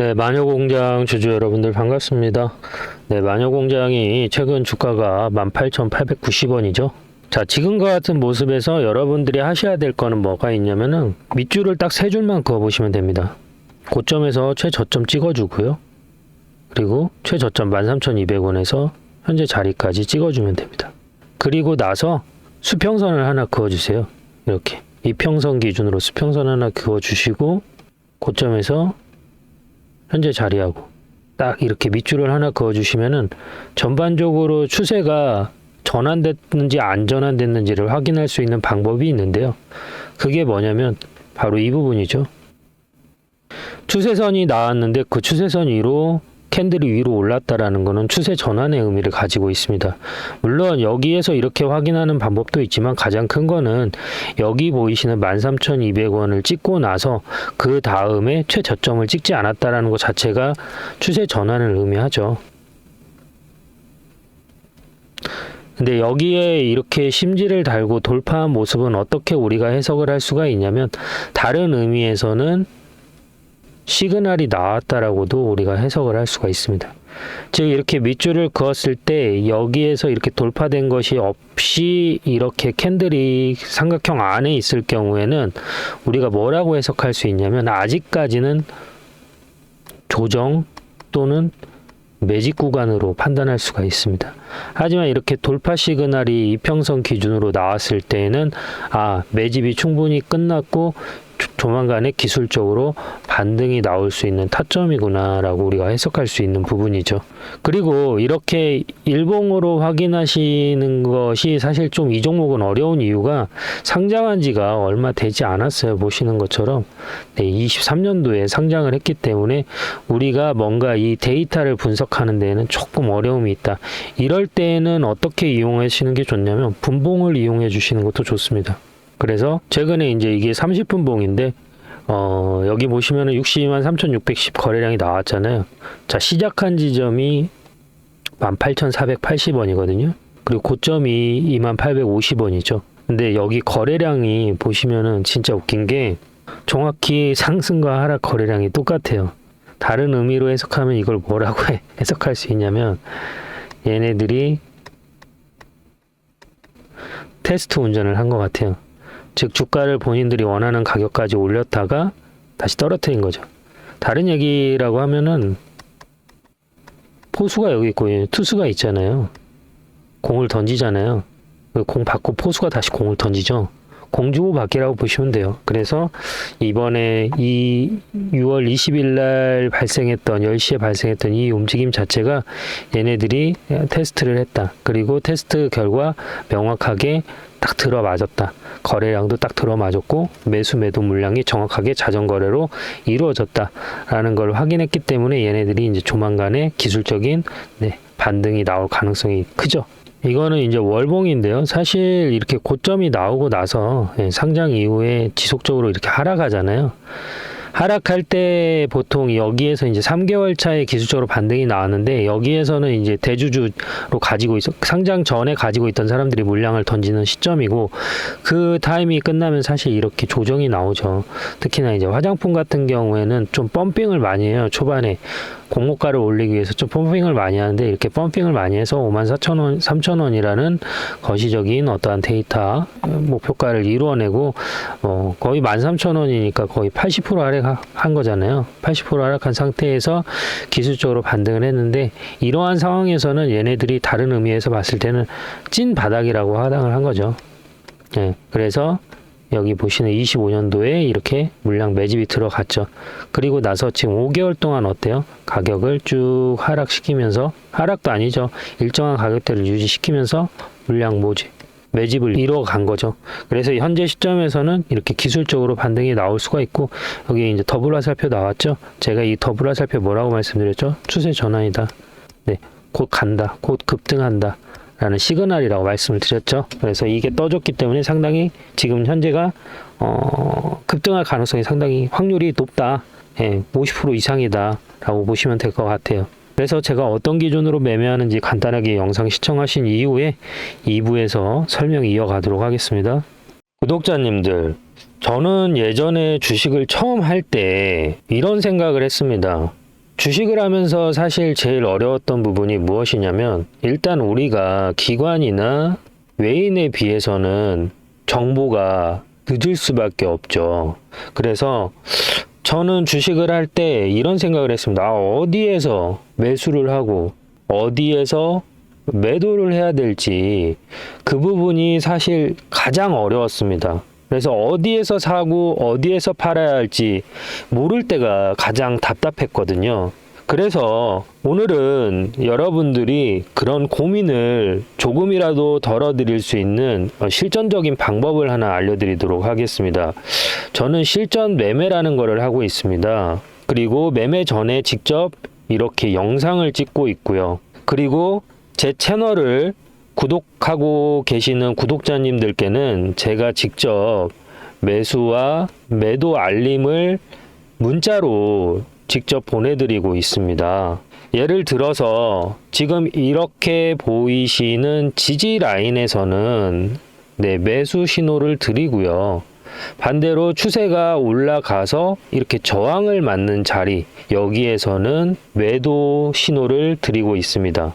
네, 마녀공장 주주 여러분들 반갑습니다. 네, 마녀공장이 최근 주가가 18,890원이죠. 자, 지금과 같은 모습에서 여러분들이 하셔야 될 거는 뭐가 있냐면은 밑줄을 딱 세 줄만 그어 보시면 됩니다. 고점에서 최저점 찍어 주고요. 그리고 최저점 13,200원에서 현재 자리까지 찍어 주면 됩니다. 그리고 나서 수평선을 하나 그어 주세요. 이렇게 이평선 기준으로 수평선 하나 그어 주시고 고점에서 현재 자리하고 딱 이렇게 밑줄을 하나 그어주시면은 전반적으로 추세가 전환됐는지 안 전환됐는지를 확인할 수 있는 방법이 있는데요. 그게 뭐냐면 바로 이 부분이죠. 추세선이 나왔는데 그 추세선 위로 캔들이 위로 올랐다라는 것은 추세 전환의 의미를 가지고 있습니다. 물론 여기에서 이렇게 확인하는 방법도 있지만 가장 큰 거는 여기 보이시는 13,200원을 찍고 나서 그 다음에 최저점을 찍지 않았다라는 것 자체가 추세 전환을 의미하죠. 근데 여기에 이렇게 심지를 달고 돌파한 모습은 어떻게 우리가 해석을 할 수가 있냐면 다른 의미에서는 시그널이 나왔다라고도 우리가 해석을 할 수가 있습니다. 즉 이렇게 밑줄을 그었을 때 여기에서 이렇게 돌파된 것이 없이 이렇게 캔들이 삼각형 안에 있을 경우에는 우리가 뭐라고 해석할 수 있냐면 아직까지는 조정 또는 매직 구간으로 판단할 수가 있습니다. 하지만 이렇게 돌파 시그널이 이평선 기준으로 나왔을 때에는 아 매집이 충분히 끝났고 조- 조만간에 기술적으로 반등이 나올 수 있는 타점이구나라고 우리가 해석할 수 있는 부분이죠. 그리고 이렇게 일봉으로 확인하시는 것이 사실 좀 이 종목은 어려운 이유가 상장한 지가 얼마 되지 않았어요. 보시는 것처럼 네, 23년도에 상장을 했기 때문에 우리가 뭔가 이 데이터를 분석하는 데에는 조금 어려움이 있다. 이럴 때에는 어떻게 이용하시는 게 좋냐면 분봉을 이용해 주시는 것도 좋습니다. 그래서 최근에 이제 이게 30분 봉인데 어, 여기 보시면은 62만 3,610 거래량이 나왔잖아요. 자, 시작한 지점이 18,480원이거든요. 그리고 고점이 2만 850원이죠. 근데 여기 거래량이 보시면은 진짜 웃긴 게 정확히 상승과 하락 거래량이 똑같아요. 다른 의미로 해석하면 이걸 뭐라고 해- 해석할 수 있냐면 얘네들이 테스트 운전을 한 것 같아요. 즉 주가를 본인들이 원하는 가격까지 올렸다가 다시 떨어뜨린 거죠. 다른 얘기라고 하면은 포수가 여기 있고 얘 투수가 있잖아요. 공을 던지잖아요. 그공 받고 포수가 다시 공을 던지죠. 공 주고 받기라고 보시면 돼요. 그래서 이번에 이 6월 20일 날 발생했던 10시에 발생했던 이 움직임 자체가 얘네들이 테스트를 했다. 그리고 테스트 결과 명확하게 딱 들어맞았다. 거래량도 딱 들어맞았고 매수 매도 물량이 정확하게 자전거래로 이루어졌다라는 걸 확인했기 때문에 얘네들이 이제 조만간에 기술적인 네, 반등이 나올 가능성이 크죠. 이거는 이제 월봉인데요. 사실 이렇게 고점이 나오고 나서 예, 상장 이후에 지속적으로 이렇게 하락하잖아요. 하락할 때 보통 여기에서 이제 3개월 차에 기술적으로 반등이 나왔는데 여기에서는 이제 대주주로 가지고 있어 상장 전에 가지고 있던 사람들이 물량을 던지는 시점이고 그 타임이 끝나면 사실 이렇게 조정이 나오죠. 특히나 이제 화장품 같은 경우에는 좀 펌핑을 많이 해요. 초반에 공모가를 올리기 위해서 좀 펌핑을 많이 하는데 이렇게 펌핑을 많이 해서 54,000원, 3,000원이라는 거시적인 어떠한 데이터 목표가를 이루어내고 어, 거의 13,000원이니까 거의 80% 하락한 거잖아요. 80% 하락한 상태에서 기술적으로 반등을 했는데 이러한 상황에서는 얘네들이 다른 의미에서 봤을 때는 찐 바닥이라고 하당을 한 거죠. 예, 그래서 여기 보시는 25년도에 이렇게 물량 매집이 들어갔죠. 그리고 나서 지금 5개월 동안 어때요? 가격을 쭉 하락시키면서 하락도 아니죠. 일정한 가격대를 유지시키면서 물량 모집 매집을 이뤄간 거죠. 그래서 현재 시점에서는 이렇게 기술적으로 반등이 나올 수가 있고 여기 이제 더블 화살표 나왔죠. 제가 이 더블 화살표 뭐라고 말씀드렸죠? 추세 전환이다. 네, 곧 간다. 곧 급등한다. 라는 시그널이라고 말씀을 드렸죠. 그래서 이게 떠줬기 때문에 상당히 지금 현재가 어, 급등할 가능성이 상당히 확률이 높다. 예, 50% 이상이다 라고 보시면 될 것 같아요. 그래서 제가 어떤 기준으로 매매하는지 간단하게 영상 시청하신 이후에 2부에서 설명 이어가도록 하겠습니다. 구독자님들, 저는 예전에 주식을 처음 할 때 이런 생각을 했습니다. 주식을 하면서 사실 제일 어려웠던 부분이 무엇이냐면 일단 우리가 기관이나 외인에 비해서는 정보가 늦을 수밖에 없죠. 그래서 저는 주식을 할 때 이런 생각을 했습니다. 아, 어디에서 매수를 하고 어디에서 매도를 해야 될지 그 부분이 사실 가장 어려웠습니다. 그래서 어디에서 사고 어디에서 팔아야 할지 모를 때가 가장 답답했거든요. 그래서 오늘은 여러분들이 그런 고민을 조금이라도 덜어드릴 수 있는 어, 실전적인 방법을 하나 알려드리도록 하겠습니다. 저는 실전 매매라는 것을 하고 있습니다. 그리고 매매 전에 직접 이렇게 영상을 찍고 있고요. 그리고 제 채널을 구독하고 계시는 구독자님들께는 제가 직접 매수와 매도 알림을 문자로 직접 보내드리고 있습니다. 예를 들어서 지금 이렇게 보이시는 지지 라인에서는 네, 매수 신호를 드리고요. 반대로 추세가 올라가서 이렇게 저항을 맞는 자리, 여기에서는 매도 신호를 드리고 있습니다.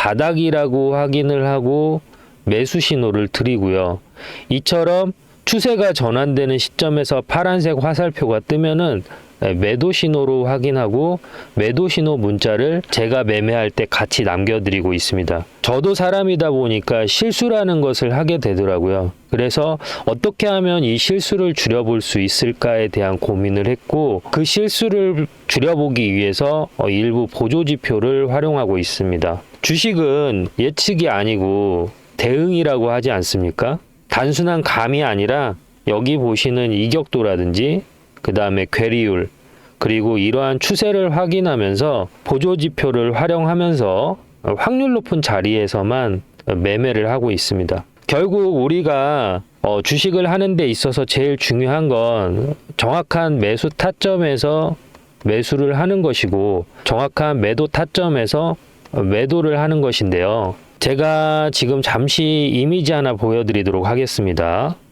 바닥이라고 확인을 하고 매수 신호를 드리고요. 이처럼 추세가 전환되는 시점에서 파란색 화살표가 뜨면은 매도 신호로 확인하고 매도 신호 문자를 제가 매매할 때 같이 남겨드리고 있습니다. 저도 사람이다 보니까 실수라는 것을 하게 되더라고요. 그래서 어떻게 하면 이 실수를 줄여볼 수 있을까에 대한 고민을 했고 그 실수를 줄여보기 위해서 어, 일부 보조 지표를 활용하고 있습니다. 주식은 예측이 아니고 대응이라고 하지 않습니까? 단순한 감이 아니라 여기 보시는 이격도라든지 그 다음에 괴리율 그리고 이러한 추세를 확인하면서 보조 지표를 활용하면서 확률 높은 자리에서만 매매를 하고 있습니다. 결국 우리가 어, 주식을 하는 데 있어서 제일 중요한 건 정확한 매수 타점에서 매수를 하는 것이고 정확한 매도 타점에서 매도를 하는 것인데요. 제가 지금 잠시 이미지 하나 보여드리도록 하겠습니다.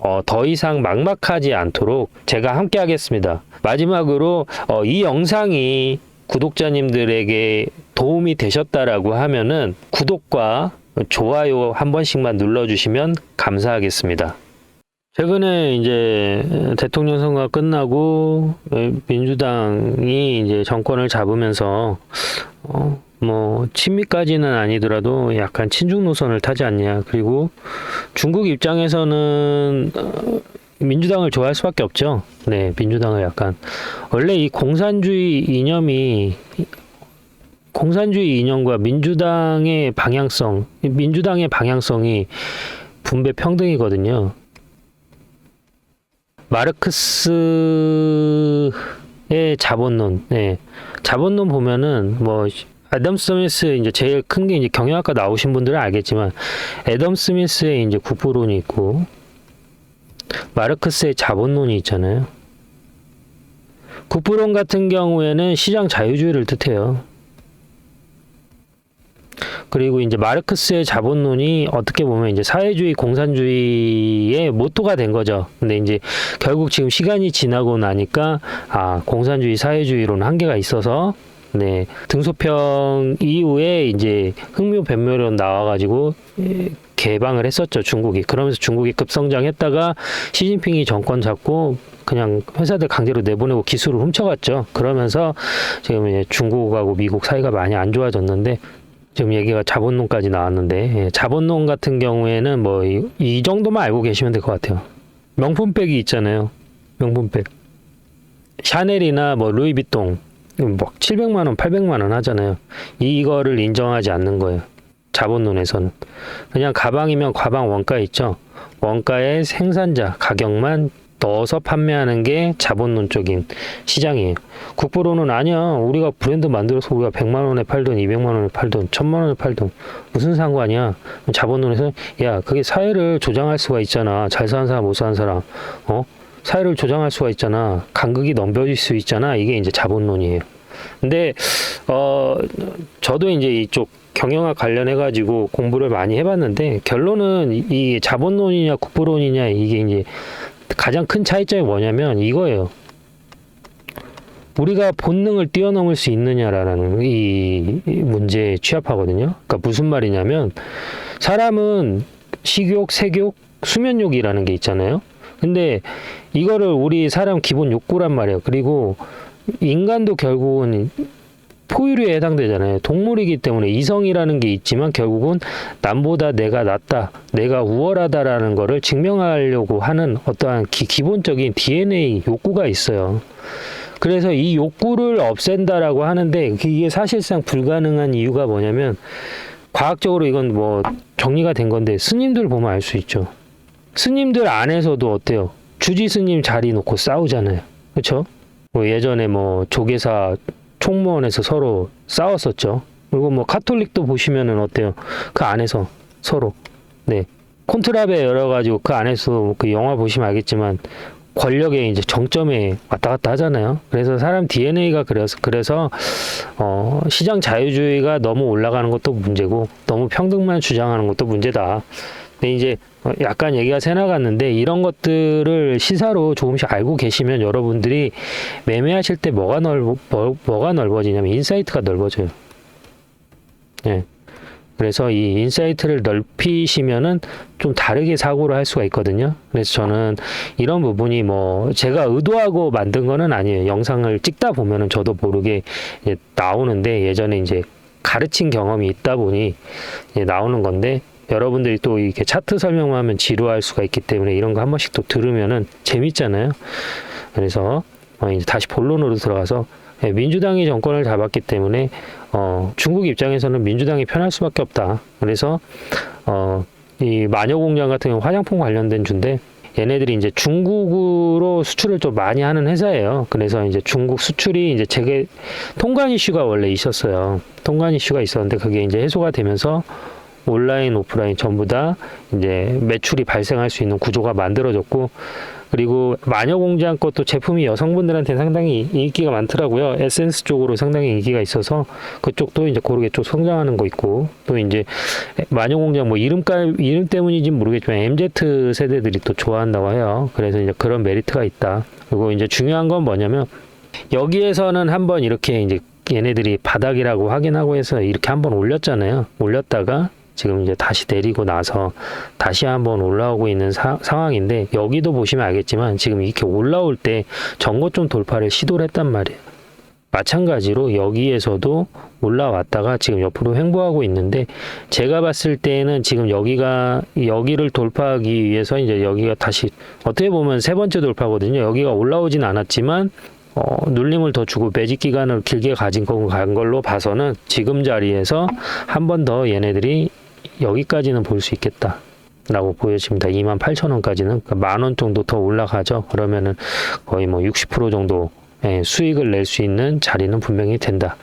어, 더 이상 막막하지 않도록 제가 함께 하겠습니다. 마지막으로 어, 이 영상이 구독자님들에게 도움이 되셨다라고 하면은 구독과 좋아요 한 번씩만 눌러주시면 감사하겠습니다. 최근에 이제 대통령 선거가 끝나고 민주당이 이제 정권을 잡으면서 어, 뭐 친미까지는 아니더라도 약간 친중 노선을 타지 않냐. 그리고 중국 입장에서는 어, 민주당을 좋아할 수밖에 없죠. 네, 민주당을 약간 원래 이 공산주의 이념이 공산주의 이념과 민주당의 방향성, 민주당의 방향성이 분배 평등이거든요. 마르크스의 자본론, 네. 자본론 보면은 뭐 애덤 스미스 이제 제일 큰 게 이제 경영학과 나오신 분들은 알겠지만 애덤 스미스의 이제 국부론이 있고 마르크스의 자본론이 있잖아요. 국부론 같은 경우에는 시장 자유주의를 뜻해요. 그리고 이제 마르크스의 자본론이 어떻게 보면 이제 사회주의 공산주의의 모토가 된 거죠. 근데 이제 결국 지금 시간이 지나고 나니까 아 공산주의 사회주의로는 한계가 있어서 네 등소평 이후에 이제 흑묘 변묘론 나와가지고 예, 개방을 했었죠 중국이 그러면서 중국이 급성장했다가 시진핑이 정권 잡고 그냥 회사들 강제로 내보내고 기술을 훔쳐갔죠 그러면서 지금 이제 중국하고 미국 사이가 많이 안 좋아졌는데 지금 얘기가 자본론까지 나왔는데 예, 자본론 같은 경우에는 뭐이 정도만 알고 계시면 될 것 같아요. 명품백이 있잖아요. 명품백. 샤넬이나 뭐 루이비통 뭐 700만 원, 800만 원 하잖아요. 이거를 인정하지 않는 거예요. 자본론에서는 그냥 가방이면 가방 원가 있죠. 원가의 생산자 가격만 넣어서 판매하는 게 자본론적인 시장이에요. 국부로는 아니야. 우리가 브랜드 만들어서 우리가 100만 원에 팔든 200만 원에 팔든 1000만 원에 팔든 무슨 상관이야. 자본론에서 야, 그게 사회를 조장할 수가 있잖아. 잘 사는 사람, 못 사는 사람. 어? 사회를 조장할 수가 있잖아. 간극이 넘겨질 수 있잖아. 이게 이제 자본론이에요. 근데 어 저도 이제 이쪽 경영학 관련해 가지고 공부를 많이 해봤는데 결론은 이 자본론이냐 국부론이냐 이게 이제 가장 큰 차이점이 뭐냐면 이거예요. 우리가 본능을 뛰어넘을 수 있느냐라는 이 문제에 취합하거든요. 그러니까 무슨 말이냐면 사람은 식욕, 색욕, 수면욕이라는 게 있잖아요. 근데 이거를 우리 사람 기본 욕구란 말이에요. 그리고 인간도 결국은 포유류에 해당되잖아요. 동물이기 때문에 이성이라는 게 있지만 결국은 남보다 내가 낫다, 내가 우월하다라는 거를 증명하려고 하는 어떠한 기, 기본적인 DNA 욕구가 있어요. 그래서 이 욕구를 없앤다라고 하는데 이게 사실상 불가능한 이유가 뭐냐면 과학적으로 이건 뭐 정리가 된 건데 스님들 보면 알 수 있죠. 스님들 안에서도 어때요? 주지 스님 자리 놓고 싸우잖아요. 그렇죠? 뭐 예전에 뭐 조계사 총무원에서 서로 싸웠었죠. 그리고 뭐 카톨릭도 보시면은 어때요? 그 안에서 서로 네 콘트라베 열어가지고 그 안에서 그 영화 보시면 알겠지만 권력의 이제 정점에 왔다 갔다 하잖아요. 그래서 사람 DNA가 그래서 그래서 어, 시장 자유주의가 너무 올라가는 것도 문제고 너무 평등만 주장하는 것도 문제다. 근데 이제 어, 약간 얘기가 새 나갔는데 이런 것들을 시사로 조금씩 알고 계시면 여러분들이 매매하실 때 뭐가 넓 뭐, 뭐가 넓어지냐면 인사이트가 넓어져요. 예. 그래서 이 인사이트를 넓히시면은 좀 다르게 사고를 할 수가 있거든요. 그래서 저는 이런 부분이 뭐 제가 의도하고 만든 거는 아니에요. 영상을 찍다 보면은 저도 모르게 나오는데 예전에 이제 가르친 경험이 있다 보니 나오는 건데 여러분들이 또 이렇게 차트 설명만 하면 지루할 수가 있기 때문에 이런 거 한 번씩 또 들으면은 재밌잖아요. 그래서 어 이제 다시 본론으로 들어가서 예, 민주당이 정권을 잡았기 때문에 어, 중국 입장에서는 민주당이 편할 수밖에 없다. 그래서 어, 이 마녀 공장 같은 경우 화장품 관련된 주인데 얘네들이 이제 중국으로 수출을 좀 많이 하는 회사예요. 그래서 이제 중국 수출이 이제 재개 통관 이슈가 원래 있었어요. 통관 이슈가 있었는데 그게 이제 해소가 되면서 온라인, 오프라인 전부 다 이제 매출이 발생할 수 있는 구조가 만들어졌고 그리고 마녀공장 것도 제품이 여성분들한테 상당히 인기가 많더라고요. 에센스 쪽으로 상당히 인기가 있어서 그쪽도 이제 고르게 좀 성장하는 거 있고 또 이제 마녀공장 뭐 이름깔 이름 때문인지 모르겠지만 MZ 세대들이 또 좋아한다고 해요. 그래서 이제 그런 메리트가 있다. 그리고 이제 중요한 건 뭐냐면 여기에서는 한번 이렇게 이제 얘네들이 바닥이라고 확인하고 해서 이렇게 한번 올렸잖아요. 올렸다가 지금 이제 다시 내리고 나서 다시 한번 올라오고 있는 사- 상황인데 여기도 보시면 알겠지만 지금 이렇게 올라올 때 전고점 돌파를 시도를 했단 말이에요. 마찬가지로 여기에서도 올라왔다가 지금 옆으로 횡보하고 있는데 제가 봤을 때는 지금 여기가 여기를 돌파하기 위해서 이제 여기가 다시 어떻게 보면 세 번째 돌파거든요. 여기가 올라오진 않았지만 어, 눌림을 더 주고 매직 기간을 길게 가진 거, 간 걸로 봐서는 지금 자리에서 한 번 더 얘네들이 여기까지는 볼 수 있겠다. 라고 보여집니다. 2만 8천 원까지는 그러니까 만원 정도 더 올라가죠. 그러면은 거의 뭐 60% 정도 예, 수익을 낼 수 있는 자리는 분명히 된다.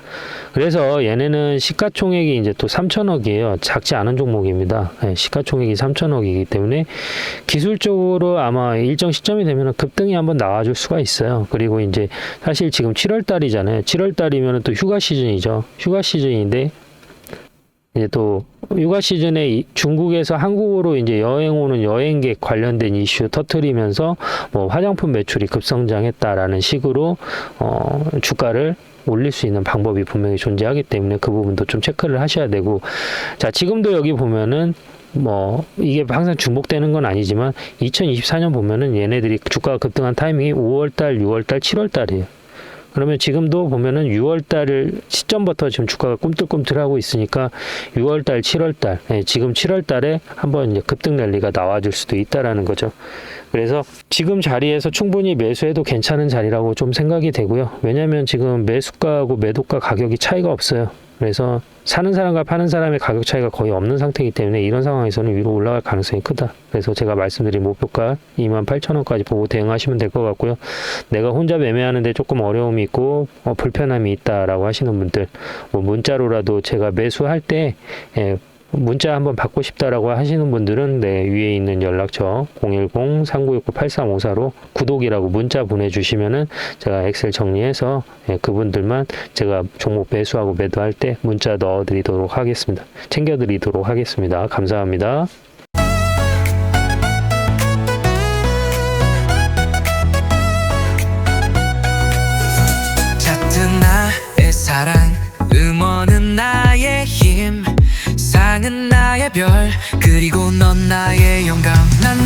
그래서 얘네는 시가총액이 이제 또 3천억이에요. 작지 않은 종목입니다. 예, 시가총액이 3천억이기 때문에 기술적으로 아마 일정 시점이 되면 급등이 한번 나와줄 수가 있어요. 그리고 이제 사실 지금 7월 달이잖아요. 7월 달이면 또 휴가 시즌이죠. 휴가 시즌인데 이제 또 휴가 시즌에 이- 중국에서 한국으로 이제 여행 오는 여행객 관련된 이슈 터트리면서 뭐 화장품 매출이 급성장했다라는 식으로 어 주가를 올릴 수 있는 방법이 분명히 존재하기 때문에 그 부분도 좀 체크를 하셔야 되고 자 지금도 여기 보면은 뭐 이게 항상 중복되는 건 아니지만 2024년 보면은 얘네들이 주가가 급등한 타이밍이 5월달, 6월달, 7월달이에요. 그러면 지금도 보면은 6월달 시점부터 지금 주가가 꿈틀꿈틀하고 있으니까 6월달, 7월달, 예, 지금 7월달에 한번 급등 랠리가 나와줄 수도 있다라는 거죠. 그래서 지금 자리에서 충분히 매수해도 괜찮은 자리라고 좀 생각이 되고요. 왜냐하면 지금 매수가하고 매도가 가격이 차이가 없어요. 그래서 사는 사람과 파는 사람의 가격 차이가 거의 없는 상태이기 때문에 이런 상황에서는 위로 올라갈 가능성이 크다. 그래서 제가 말씀드린 목표가 28,000원까지 보고 대응하시면 될 것 같고요. 내가 혼자 매매하는데 조금 어려움이 있고 어, 불편함이 있다라고 하시는 분들 뭐 문자로라도 제가 매수할 때 예, 문자 한번 받고 싶다라고 하시는 분들은 네, 위에 있는 연락처 010-3969-8354로 구독이라고 문자 보내주시면은 제가 엑셀 정리해서 예, 그분들만 제가 종목 매수하고 매도할 때 문자 넣어드리도록 하겠습니다. 챙겨드리도록 하겠습니다. 감사합니다. 별. 그리고 넌 나의 영감 난